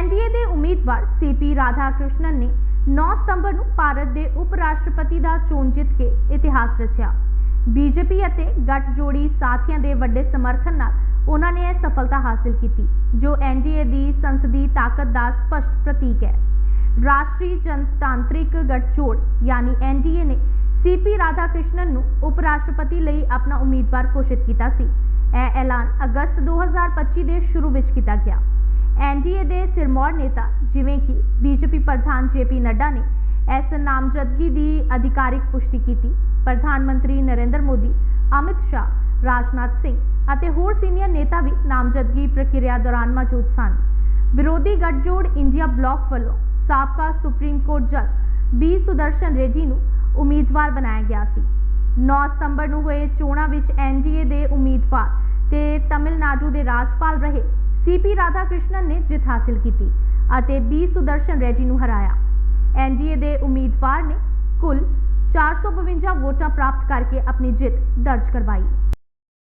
NDA ਦੇ ਉਮੀਦਵਾਰ CP Radha Krishnan ਨੇ 9 ਸਤੰਬਰ ਨੂੰ ਭਾਰਤ ਦੇ ਉਪ ਰਾਸ਼ਟਰਪਤੀ ਦਾ ਚੋਣ ਜਿੱਤ ਕੇ ਇਤਿਹਾਸ ਰਚਿਆ। ਬੀਜੇਪੀ ਅਤੇ ਗੱਠਜੋੜੀ ਸਾਥੀਆਂ ਦੇ ਵੱਡੇ ਸਮਰਥਨ ਨਾਲ ਉਹਨਾਂ ਨੇ ਇਹ ਸਫਲਤਾ ਹਾਸਲ ਕੀਤੀ, ਜੋ ਐਨਡੀਏ ਦੀ ਸੰਸਦੀ ਤਾਕਤ ਦਾ ਸਪਸ਼ਟ ਪ੍ਰਤੀਕ ਹੈ। ਰਾਸ਼ਟਰੀ ਜਨਤਾਂਤਰਿਕ ਗੱਠਜੋੜ ਯਾਨੀ ਐਨਡੀਏ ਨੇ ਸੀਪੀ ਰਾਧਾ ਕ੍ਰਿਸ਼ਨਨ ਨੂੰ ਉਪ ਰਾਸ਼ਟਰਪਤੀ ਲਈ ਆਪਣਾ ਉਮੀਦਵਾਰ ਘੋਸ਼ਿਤ ਕੀਤਾ ਸੀ। ਇਹ ਐਲਾਨ ਅਗਸਤ 2025 ਦੇ ਸ਼ੁਰੂ ਵਿੱਚ ਕੀਤਾ ਗਿਆ। ਐਨਡੀਏ ਦੇ ਸਿਰਮੌਰ ਨੇਤਾ, ਜਿਵੇਂ ਕਿ ਬੀਜੇਪੀ ਪ੍ਰਧਾਨ ਜੇਪੀ ਨੱਡਾ ਨੇ ਇਸ ਨਾਮਜ਼ਦਗੀ ਦੀ ਅਧਿਕਾਰਿਕ ਪੁਸ਼ਟੀ ਕੀਤੀ। ਪ੍ਰਧਾਨ ਮੰਤਰੀ ਨਰਿੰਦਰ ਮੋਦੀ, ਅਮਿਤ ਸ਼ਾਹ, ਰਾਜਨਾਥ ਸਿੰਘ ਅਤੇ ਹੋਰ ਸੀਨੀਅਰ ਨੇਤਾ ਵੀ ਨਾਮਜ਼ਦਗੀ ਪ੍ਰਕਿਰਿਆ ਦੌਰਾਨ ਮੌਜੂਦ ਸਨ। ਵਿਰੋਧੀ ਗੱਠਜੋੜ ਇੰਡੀਆ ਬਲਾਕ ਵੱਲੋਂ ਸਾਬਕਾ ਸੁਪਰੀਮ ਕੋਰਟ ਜੱਜ ਬੀ ਸੁਦਰਸ਼ਨ ਰੈਡੀ ਨੂੰ ਉਮੀਦਵਾਰ ਬਣਾਇਆ ਗਿਆ ਸੀ। 9 ਸਤੰਬਰ ਨੂੰ ਹੋਏ ਚੋਣਾਂ ਵਿੱਚ ਐਨਡੀਏ ਦੇ ਉਮੀਦਵਾਰ ਤੇ ਤਾਮਿਲਨਾਡੂ ਦੇ ਰਾਜਪਾਲ ਰਹੇ ਸੀਪੀ ਰਾਧਾ ਕ੍ਰਿਸ਼ਨਨ ਨੇ ਜਿੱਤ ਹਾਸਲ ਕੀਤੀ ਅਤੇ ਬੀ ਸੁਦਰਸ਼ਨ ਰੈਡੀ ਨੂੰ ਹਰਾਇਆ। ਐਨਡੀਏ ਦੇ ਉਮੀਦਵਾਰ ਨੇ ਕੁੱਲ 452 ਵੋਟਾਂ ਪ੍ਰਾਪਤ ਕਰਕੇ ਆਪਣੀ ਜਿੱਤ ਦਰਜ ਕਰਵਾਈ।